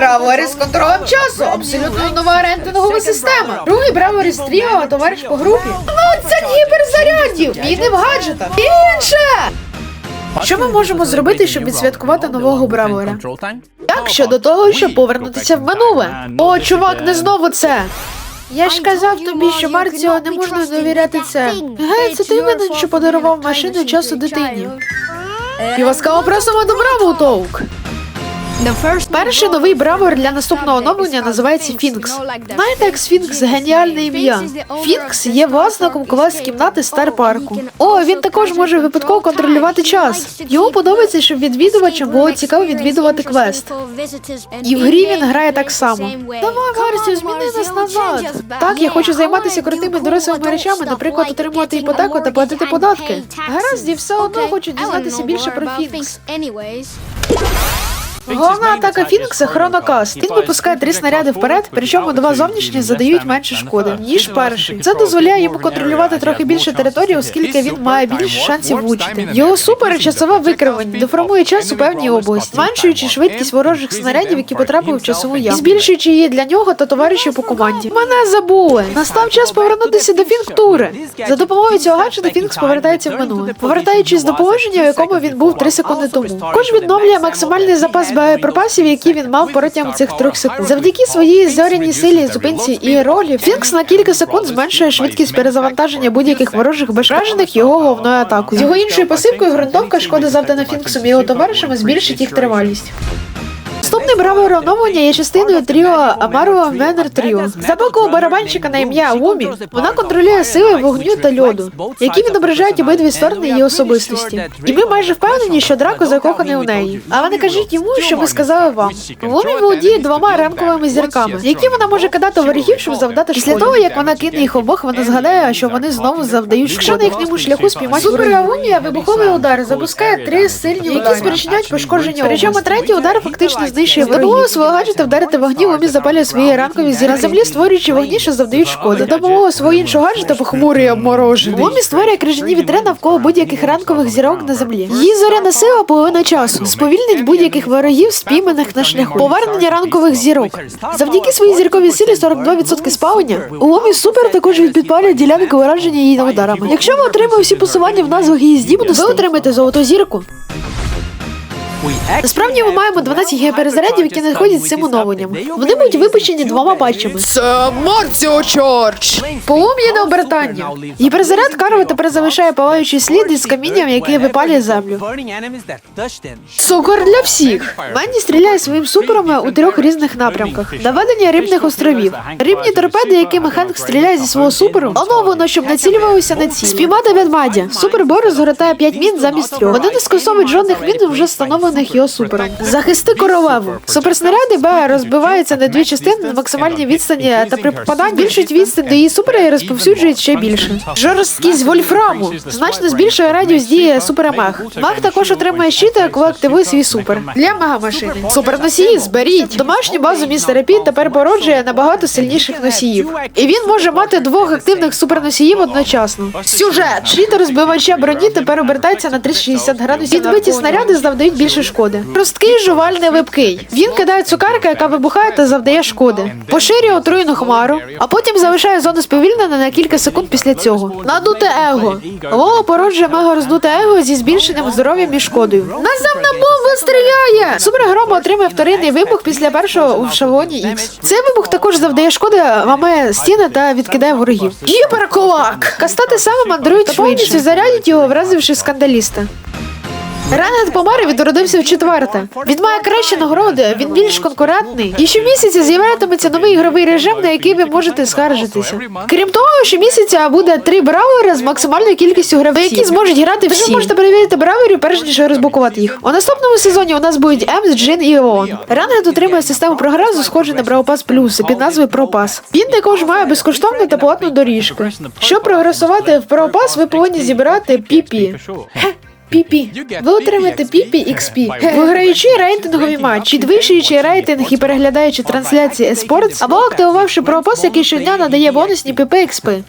Браворі з контролем часу. Абсолютно нова рейтингова система. Другий Браворі тріо, товариш по групі. 20 гіперзарядів! Війни в гаджетах. Інше! Що ми можемо зробити, щоб відсвяткувати нового Браворя? Як щодо того, щоб повернутися в минуле? О, чувак, не знову це. Я ж казав тобі, що Марціо не можна довіряти це. Гей, це ти винен, що подарував машину часу дитині. І ласкаво просимо до Толк. Перший новий бравер для наступного оновлення називається Фінкс. Знаєте, як Сфінкс геніальне ім'я. Фінкс є власником клас кімнати Стар Парку. О, він також може випадково контролювати час. Йому подобається, щоб відвідувачам було цікаво відвідувати квест. І в грі він грає так само. Давай, Гарсію, зміни нас назад. Так, я хочу займатися крутими дорослими речами, наприклад, отримувати іпотеку та платити податки. Гаразд, і все одно хочу дізнатися більше про Фінкс. Головна атака Фінкса хронокаст. Він випускає три снаряди вперед, причому два зовнішні задають менше шкоди, ніж перший. Це дозволяє йому контролювати трохи більше території, оскільки він має більше шансів влучити. Його супер часове викривлення деформує час у певній області, зменшуючи швидкість ворожих снарядів, які потрапили в часову яму, збільшуючи її для нього та товаришів по команді. Мене забули. Настав час повернутися до Фінктури. За допомогою цього гаджета Фінкс повертається в минуле, повертаючись до положення, в якому він був 3 секунди тому. Також відновлює максимальний запас боєприпасів, які він мав протягом цих трьох секунд. Завдяки своїй зоряній силі, зупинці і ролі, Фінкс на кілька секунд зменшує швидкість перезавантаження будь-яких ворожих безражених його головною атакою. Його іншою пасивкою грунтовка шкоди завдана Фінксом і його товаришами збільшить їх тривалість. Наступне браве оновлення є частиною тріо Амаро Менер Тріо. За боку барабанщика на ім'я Умі вона контролює сили вогню та льоду, які відображають обидві сторони її особистості. І ми майже впевнені, що Драко закоханий у неї. Але не кажіть йому, що ми сказали вам. Умі володіє двома рамковими зірками, які вона може кидати ворогів, щоб завдати. Після того, як вона кине їх обох, вона згадає, що вони знову завдають. Якщо на їхньому шляху спіймати Супер Умія вибуховий удар запускає три сильні які спричиняють пошкодження. Причому третій удар фактично знищує допомогою свого гаджета вдарити вогні, Умі запалює свої ранкові зірки на землі, створюючи вогні, що завдають шкоди. Допомогою свого іншого гаджета похмурий обморожений. Умі створює крижані вітри навколо будь-яких ранкових зірок на землі. Її зоряна сила половина часу сповільнить будь-яких ворогів, спійманих на шляху. Повернення ранкових зірок. Завдяки своїй зірковій силі 42% спалення. У Умі супер також підпалює ділянки ураження її ударами. Якщо ви отримали всі посилання в назвах її здібностей, ви отримаєте золоту зірку. Насправді ми маємо 12 гіперзарядів, які надходять з цим оновленням. Вони будуть випущені двома патчами. Це Марціо Чорч! Полум'яне обертання. Гіперзаряд Карва тепер залишає палаючий слід із камінням, який випалює землю. Цукор для всіх. Менді стріляє своїм суперами у трьох різних напрямках. Наведення рибних островів. Рибні торпеди, якими Хенк стріляє зі свого суперу, оновлено, щоб націлювалися на ціль. Спіймати ведмадя. Супербор згортає 5 мін замість трьох. Вони не скасовують жодних мін вже встановлених його супером. Захисти королеву. Суперснаряди Б розбиваються на дві частини на максимальній відстані та при попаданні збільшують відстань до її супера і розповсюджують ще більше. Жорсткість вольфраму значно збільшує радіус дії супера Мех. Мех також отримує щити, коли активує свій супер. Для мегамашини. Суперносії зберіть. Домашню базу містера Пі тепер породжує набагато сильніших носіїв. І він може мати двох активних суперносіїв одночасно. Сюжет. Щит розбивача броні тепер обертається на 360 градусів. Підбиті снаряди завдають більше шкоди. Жорсткий жувальний липкий. Він кидає цукерка, яка вибухає та завдає шкоди. Поширює отруйну хмару, а потім залишає зону сповільнення на кілька секунд після цього. Надуте его. Лоло породжує мега роздуте его зі збільшеним здоров'ям і шкодою. Наземна бомба стріляє! Супергрома отримує вторинний вибух після першого у шалоні Ікс. Цей вибух також завдає шкоди, ламає стіни та відкидає ворогів. Гіперкулак! Кастати саме мандрують та повністю зарядять його, вразивши скандаліста. Ренет помер і відродився в четверте. Він має кращі нагороди, він більш конкурентний. І щомісяця з'являтиметься новий ігровий режим, на який ви можете скаржитися. Крім того, щомісяця буде три браузери з максимальною кількістю гравців, які зможуть грати всі. Ви можете перевірити браузерів, перш ніж розблокувати їх. У наступному сезоні у нас будуть Емс, Джин і Оон. Ренет отримує систему прогресу, схожу на Браупас Плюс під назвою Пропас. Він також має безкоштовну та платну доріжку. Щоб прогресувати в Пропас, ви повинні зібрати піпі. Піпі. Ви отримаєте Піпі XP, виграючи рейтингові матчі, підвищуючи рейтинг і переглядаючи трансляції eSports, або активувавши пропас, який щодня надає бонусні ПП XP.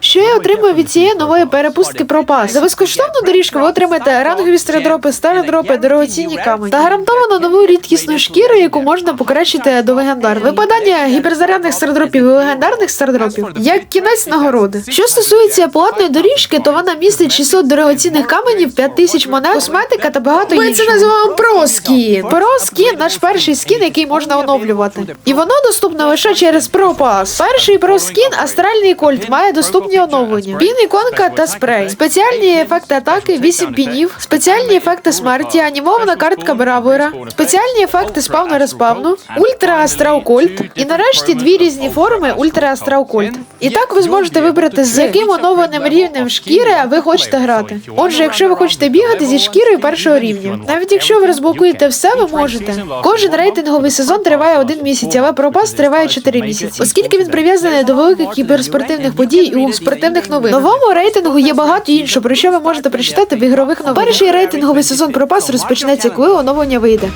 Що я отримую від цієї нової перепустки пропас? За безкоштовну доріжку ви отримаєте рангові стародропи, стародропи, дорогоцінні камені та гарантовано нову рідкісну шкіру, яку можна покращити до легендар. Випадання гіперзарядних стародропів і легендарних стародропів як кінець нагороди. Що стосується платної доріжки, то вона містить 600 дорогоцінних каменів, 5000 монет, косметика та багато Ми це називаємо проскін. Про скін наш перший скін, який можна оновлювати. І воно доступно лише через ProPass. Перший про скін астральний кольт має доступні оновлення. Пін, іконка та спрей. Спеціальні ефекти атаки, 8 пінів, спеціальні ефекти смерті, анімована картка Бравера, спеціальні ефекти спавну респавну, ультра астрал кольт. І нарешті дві різні форми ультра астрал кольт. І так ви зможете вибрати, з яким оновленим рівнем шкіри ви хочете грати. Отже, якщо ви хочете бігати зі шкірою першого рівня, навіть якщо ви розблокуєте все, ви можете. Кожен рейтинговий сезон триває один місяць, але пропас триває 4 місяці, оскільки він прив'язаний до великих кіберспортивних подій у спортивних новин. Новому рейтингу є багато іншого, про що ви можете прочитати в ігрових новинах. Перший рейтинговий сезон пропас розпочнеться, коли оновлення вийде.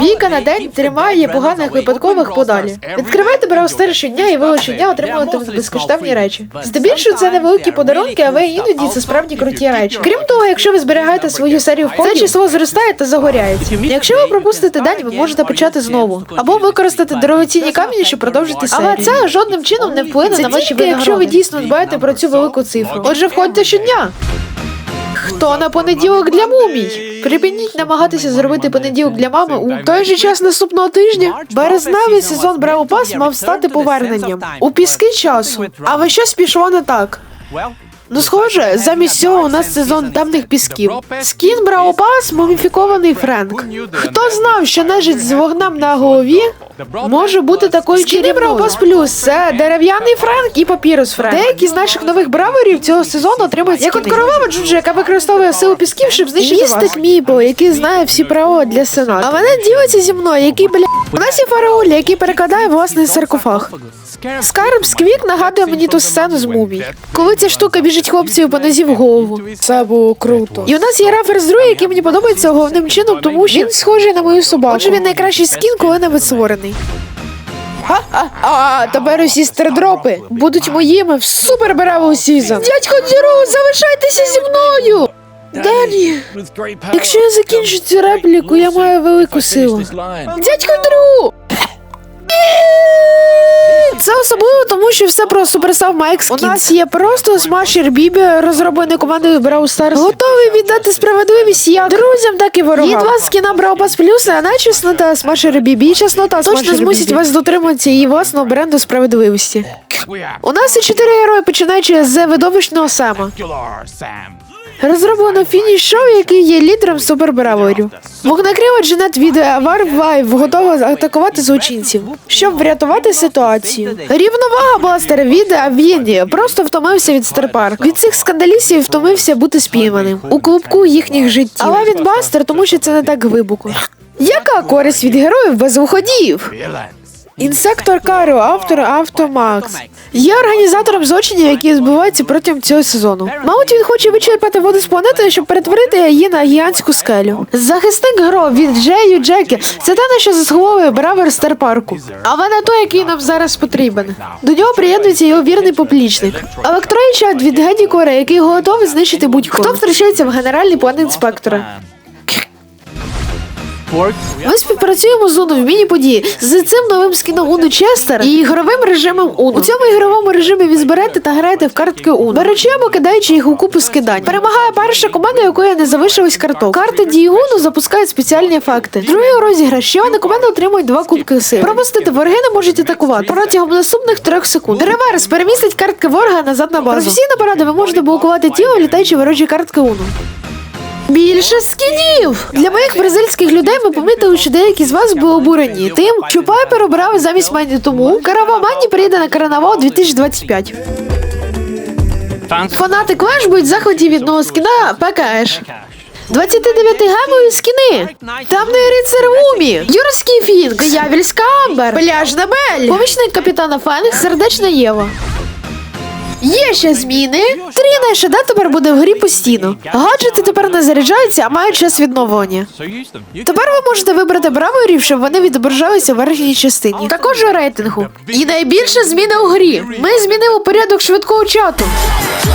Бійка на день тримає поганих випадкових подалі. Відкривайте браустер щодня і ви щодня отримуватимете безкоштовні речі. Здебільшого це невеликі подарунки, але іноді це справді круті речі. Крім того, якщо ви зберігаєте свою серію в це число зростає та загоряється. Якщо ви пропустите день, ви можете почати знову або використати дорогоцінні камені, щоб продовжити серію. Але це жодним чином не вплине на ваші винагороди. якщо ви дійсно дбаєте про цю велику цифру. Отже, входьте щодня. Хто на понеділок для мумій? Припиніть намагатися зробити понеділок для мами у той же час наступного тижня. Березневий сезон Браво мав стати поверненням у піски часу. Але щось пішло не так. Ну, схоже, замість цього у нас сезон темних пісків. Скін Браво Пас муміфікований Френк. Хто знав, що нежить з вогнем на голові може бути такою Скіни Браво Плюс це дерев'яний Френк і папірус Френк. Деякі з наших нових браворів цього сезону отримають Як от королева Джуджа, яка використовує силу пісків, щоб знищити вас. Містик Мібо, який знає всі правила для сенату. А вона ділиться зі мною, який бля. У нас є фарауль, який перекладає власний саркофаг. Скарб Сквік нагадує мені ту сцену з мумій. Коли ця штука біжить хлопцю по нозі в голову. Це було круто. І у нас є рафер з Дру, який мені подобається головним чином, тому що він схожий на мою собаку. Отже, він найкращий скін, коли-небудь створений. А, тепер усі стердропи будуть моїми в супер Бравл Сізон. Дядько Діру, залишайтеся зі мною! Далі, якщо я закінчу цю репліку, я маю велику силу. Дядько Дрю! Це особливо, тому що все про Supercell Mike У нас є просто смашер Бібі, розроблений командою Brawl Stars. Готовий віддати справедливість як друзям, так і ворогам. Є два скіна Brawl Pass Plus, а на чеснота смашер Бібі і чеснота точно змусить вас дотримуватися її власного бренду справедливості. У нас є чотири герої, починаючи з видовищного Сема. Розроблено фініш шоу, який є лідером супербраворів. Вогнекрила Дженет від Авар Вайв готова атакувати злочинців, щоб врятувати ситуацію. Рівновага бластера від Авіні просто втомився від Старпарк. Від цих скандалістів втомився бути спійманим у клубку їхніх життів. Але він бастер, тому що це не так глибоко. Яка користь від героїв без виходів? Інсектор Каро, автор Автомакс. Є організатором злочинів, які збуваються протягом цього сезону. Мабуть, він хоче вичерпати воду з планети, щоб перетворити її на гігантську скелю. Захисник гро від Джею Джекі. Це те, що заслуговує Бравер Старпарку. Але не той, який нам зараз потрібен. До нього приєднується його вірний поплічник. Електроїчат від Геді Кора, який готовий знищити будь-кого. Хто втручається в генеральний план інспектора. Ми співпрацюємо з Уну в міні-події з цим новим скіном Уну Честер і ігровим режимом Уну. У цьому ігровому режимі ви зберете та граєте в картки Уну, беручи або кидаючи їх у купу скидань. Перемагає перша команда, якої не залишилось карток. Карти дії Уну запускають спеціальні ефекти. Другий розіграш, ще одна команда отримують два кубки сили. Пропустити вороги не можуть атакувати протягом наступних трьох секунд. Реверс перемістить картки ворога назад на базу. Професійна порада, ви можете блокувати тіло, літаючи ворожі картки Уну. Більше скінів! Для моїх бразильських людей ми помітили, що деякі з вас були обурені тим, що Пайпер обрав замість Манді тому. Каравал Манді прийде на карнавал 2025. Фанати Клеш будуть в захваті від нового скіна ПКШ. 29 гемові скіни. Темний рицар Умі, Юрський Фінк, Явільська Амбер, Пляжна Бель, помічник капітана Фенікс, сердечна Єва. Є ще зміни. Тріна Шеда тепер буде в грі постійно. Гаджети тепер не заряджаються, а мають час відновлення. Тепер ви можете вибрати браворів, щоб вони відображалися в верхній частині. Також у рейтингу. І найбільша зміна у грі. Ми змінили порядок швидкого чату.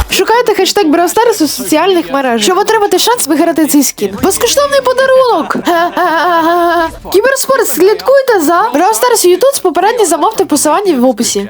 Шукайте хештег Бравстарс у соціальних мережах, щоб отримати шанс виграти цей скін. Безкоштовний подарунок! Кіберспорт, слідкуйте за Бравстарс Ютуб, попередньо замовте посилання в описі.